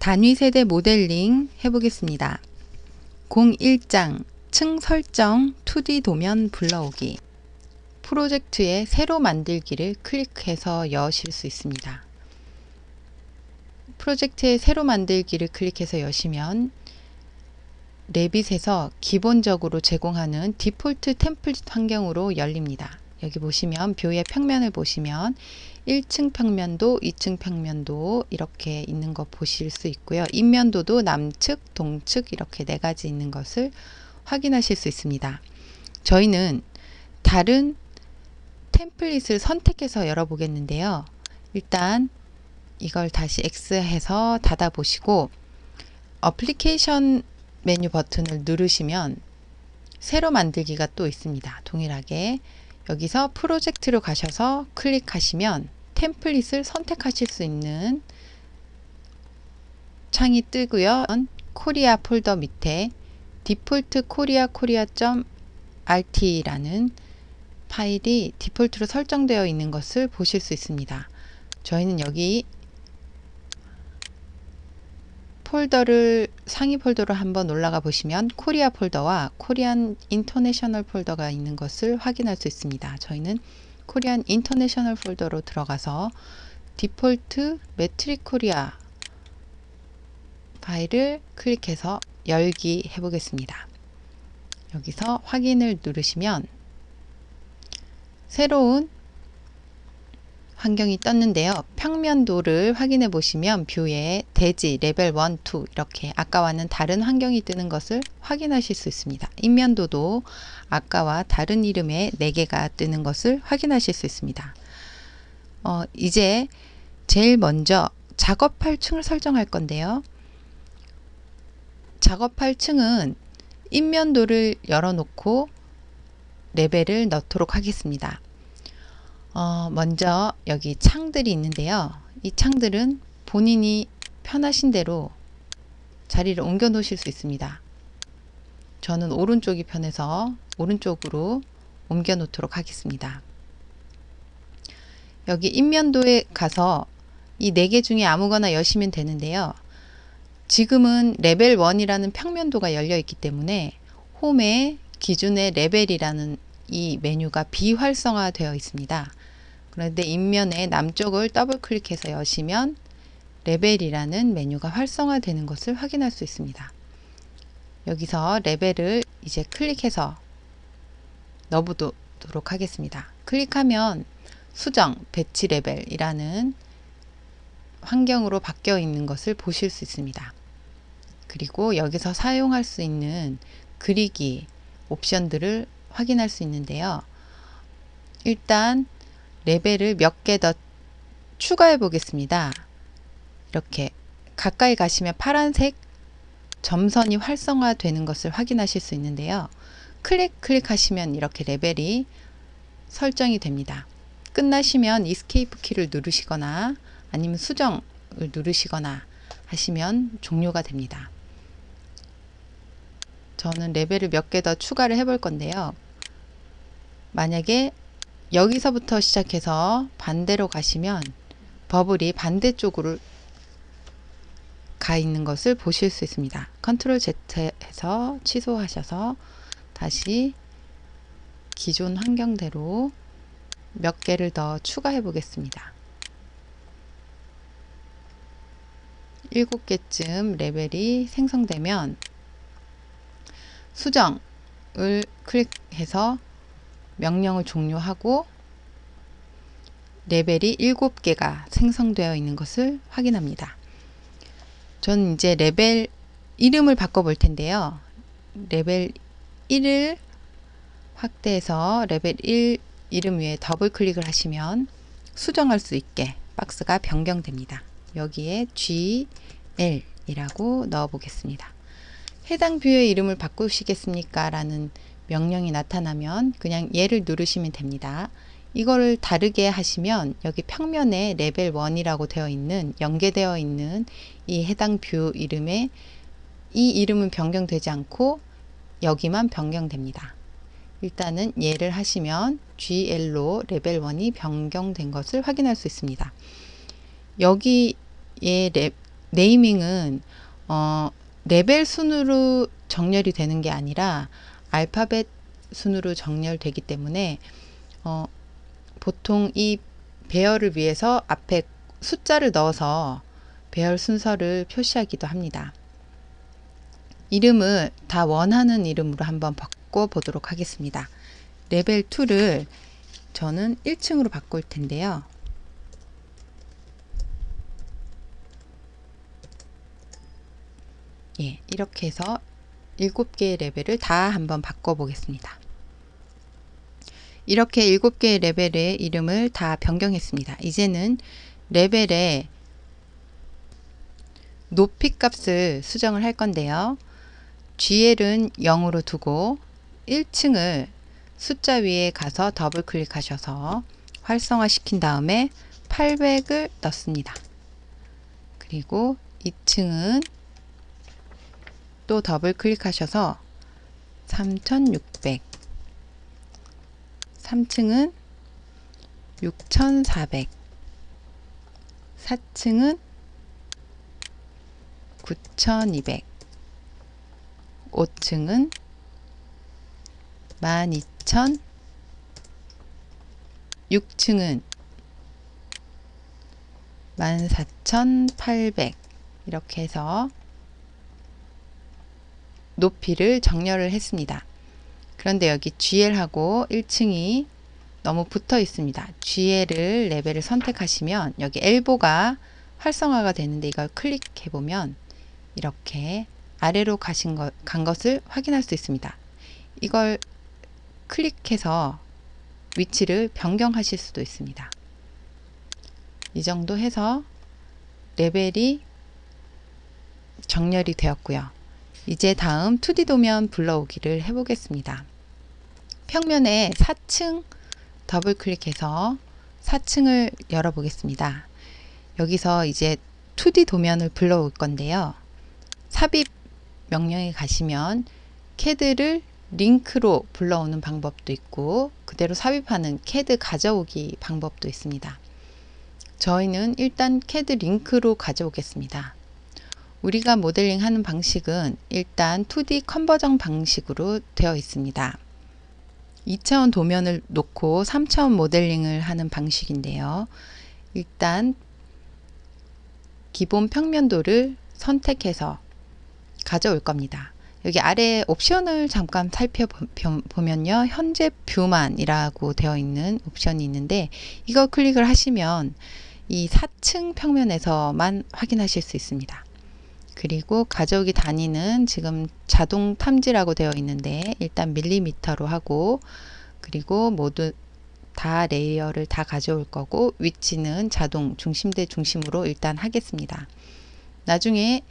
단위 세대 모델링 해보겠습니다. 01장 층 설정 2D 도면 불러오기 프로젝트의 새로 만들기를 클릭해서 여실 수 있습니다. 프로젝트의 새로 만들기를 클릭해서 여시면 레빗에서 기본적으로 제공하는 디폴트 템플릿 환경으로 열립니다. 여기 보시면 뷰의 평면을 보시면 1층 평면도, 2층 평면도 이렇게 있는 거 보실 수 있고요. 인면도도 남측, 동측 이렇게 네 가지 있는 것을 확인하실 수 있습니다. 저희는 다른 템플릿을 선택해서 열어보겠는데요. 일단 이걸 다시 X 해서 닫아 보시고 어플리케이션 메뉴 버튼을 누르시면 새로 만들기가 또 있습니다. 동일하게 여기서 프로젝트로 가셔서 클릭하시면 템플릿을 선택하실 수 있는 창이 뜨고요. 코리아 폴더 밑에 디폴트 코리아 코리아.rt라는 파일이 디폴트로 설정되어 있는 것을 보실 수 있습니다. 저희는 여기 폴더를 상위 폴더로 한번 올라가 보시면 코리아 폴더와 코리안 인터내셔널 폴더가 있는 것을 확인할 수 있습니다. 저희는 코리안 인터내셔널 폴더로 들어가서 디폴트 매트릭 코리아 파일을 클릭해서 열기 해보겠습니다. 여기서 확인을 누르시면 새로운 환경이 떴는데요. 평면도를 확인해 보시면 뷰에 대지 레벨 1, 2 이렇게 아까와는 다른 환경이 뜨는 것을 확인하실 수 있습니다. 인면도도 아까와 다른 이름의 4개가 뜨는 것을 확인하실 수 있습니다. 어, 이제 제일 먼저 작업할 층을 설정할 건데요. 작업할 층은 인면도를 열어놓고 레벨을 넣도록 하겠습니다. 어, 먼저 여기 창들이 있는데요. 이 창들은 본인이 편하신 대로 자리를 옮겨 놓으실 수 있습니다. 저는 오른쪽이 편해서 오른쪽으로 옮겨 놓도록 하겠습니다. 여기 인면도에 가서 이 네 개 중에 아무거나 여시면 되는데요. 지금은 레벨 1이라는 평면도가 열려 있기 때문에 홈에 기준의 레벨이라는 이 메뉴가 비활성화되어 있습니다. 그런데 인면의 남쪽을 더블 클릭해서 여시면 레벨이라는 메뉴가 활성화되는 것을 확인할 수 있습니다. 여기서 레벨을 이제 클릭해서 넣어보도록 하겠습니다. 클릭하면 수정, 배치 레벨이라는 환경으로 바뀌어 있는 것을 보실 수 있습니다. 그리고 여기서 사용할 수 있는 그리기 옵션들을 확인할 수 있는데요. 일단 레벨을 몇 개 더 추가해 보겠습니다. 이렇게 가까이 가시면 파란색 점선이 활성화되는 것을 확인하실 수 있는데요. 클릭 클릭하시면 이렇게 레벨이 설정이 됩니다. 끝나시면 이스케이프 키를 누르시거나 아니면 수정을 누르시거나 하시면 종료가 됩니다. 저는 레벨을 몇 개 더 추가를 해볼 건데요. 만약에 여기서부터 시작해서 반대로 가시면 버블이 반대쪽으로 가 있는 것을 보실 수 있습니다. 컨트롤 Z 해서 취소하셔서 다시 기존 환경대로 몇 개를 더 추가해 보겠습니다. 7개쯤 레벨이 생성되면 수정을 클릭해서 명령을 종료하고 레벨이 7개가 생성되어 있는 것을 확인합니다. 저는 이제 레벨 이름을 바꿔 볼 텐데요. 레벨 1을 확대해서 레벨 1 이름 위에 더블 클릭을 하시면 수정할 수 있게 박스가 변경됩니다. 여기에 GL 이라고 넣어 보겠습니다. 해당 뷰의 이름을 바꾸시겠습니까? 라는 명령이 나타나면 그냥 얘를 누르시면 됩니다. 이거를 다르게 하시면 여기 평면에 레벨 1이라고 되어 있는 연계되어 있는 이 해당 뷰 이름에 이 이름은 변경되지 않고 여기만 변경됩니다. 일단은 얘를 하시면 GL로 레벨 1이 변경된 것을 확인할 수 있습니다. 여기에 랩, 네이밍은 어, 레벨 순으로 정렬이 되는 게 아니라 알파벳 순으로 정렬되기 때문에 어, 보통 이 배열을 위해서 앞에 숫자를 넣어서 배열 순서를 표시하기도 합니다. 이름을 다 원하는 이름으로 한번 바꿔 보도록 하겠습니다. 레벨 2를 저는 1층으로 바꿀 텐데요. 예, 이렇게 해서 7개의 레벨을 다 한번 바꿔 보겠습니다. 이렇게 7개의 레벨의 이름을 다 변경했습니다. 이제는 레벨의 높이 값을 수정을 할 건데요. GL은 0으로 두고 1층을 숫자 위에 가서 더블 클릭하셔서 활성화 시킨 다음에 800을 넣습니다. 그리고 2층은 또 더블 클릭하셔서 3600 3층은 6400 4층은 9200 5층은 12000 6층은 14800 이렇게 해서 높이를 정렬을 했습니다. 그런데 여기 GL하고 1층이 너무 붙어 있습니다. GL을 레벨을 선택하시면 여기 엘보가 활성화가 되는데 이걸 클릭해 보면 이렇게 아래로 가신 것, 간 것을 확인할 수 있습니다. 이걸 클릭해서 위치를 변경하실 수도 있습니다. 이 정도 해서 레벨이 정렬이 되었고요. 이제 다음 2D 도면 불러오기를 해보겠습니다. 평면에 4층 더블 클릭해서 4층을 열어보겠습니다. 여기서 이제 2D 도면을 불러올 건데요. 삽입 명령에 가시면 캐드를 링크로 불러오는 방법도 있고 그대로 삽입하는 캐드 가져오기 방법도 있습니다. 저희는 일단 캐드 링크로 가져오겠습니다. 우리가 모델링 하는 방식은 일단 2D 컨버전 방식으로 되어 있습니다. 2차원 도면을 놓고 3차원 모델링을 하는 방식인데요. 일단 기본 평면도를 선택해서 가져올 겁니다. 여기 아래 옵션을 잠깐 살펴보면요. 현재 뷰만이라고 되어 있는 옵션이 있는데 이거 클릭을 하시면 이 4층 평면에서만 확인하실 수 있습니다. 그리고 가져오기 단위는 지금 자동 탐지라고 되어 있는데 일단 밀리미터로 하고 그리고 모두 다 레이어를 다 가져올 거고 위치는 자동 중심 대 중심으로 일단 하겠습니다. 나중에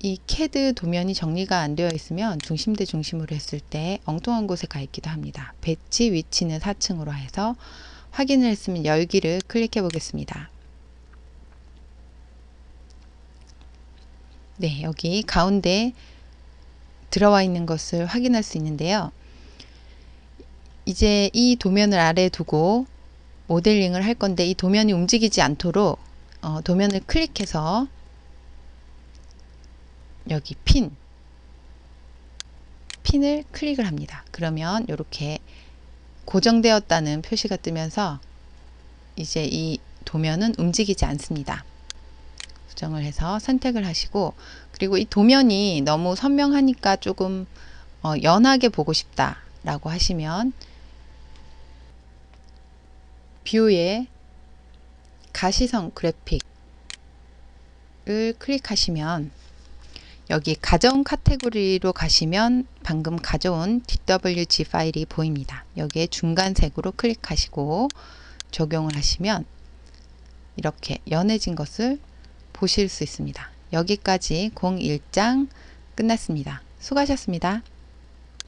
이 캐드 도면이 정리가 안 되어 있으면 중심 대 중심으로 했을 때 엉뚱한 곳에 가 있기도 합니다. 배치 위치는 4층으로 해서 확인을 했으면 열기를 클릭해 보겠습니다. 네, 여기 가운데 들어와 있는 것을 확인할 수 있는데요. 이제 이 도면을 아래 두고 모델링을 할 건데 이 도면이 움직이지 않도록 어, 도면을 클릭해서 여기 핀 핀을 클릭을 합니다. 그러면 이렇게 고정되었다는 표시가 뜨면서 이제 이 도면은 움직이지 않습니다. 수정을 해서 선택을 하시고 그리고 이 도면이 너무 선명하니까 조금 어, 연하게 보고 싶다 라고 하시면 뷰에 가시성 그래픽을 클릭하시면 여기 가정 카테고리로 가시면 방금 가져온 DWG 파일이 보입니다. 여기에 중간색으로 클릭하시고 적용을 하시면 이렇게 연해진 것을 보실 수 있습니다. 여기까지 01장 끝났습니다. 수고하셨습니다.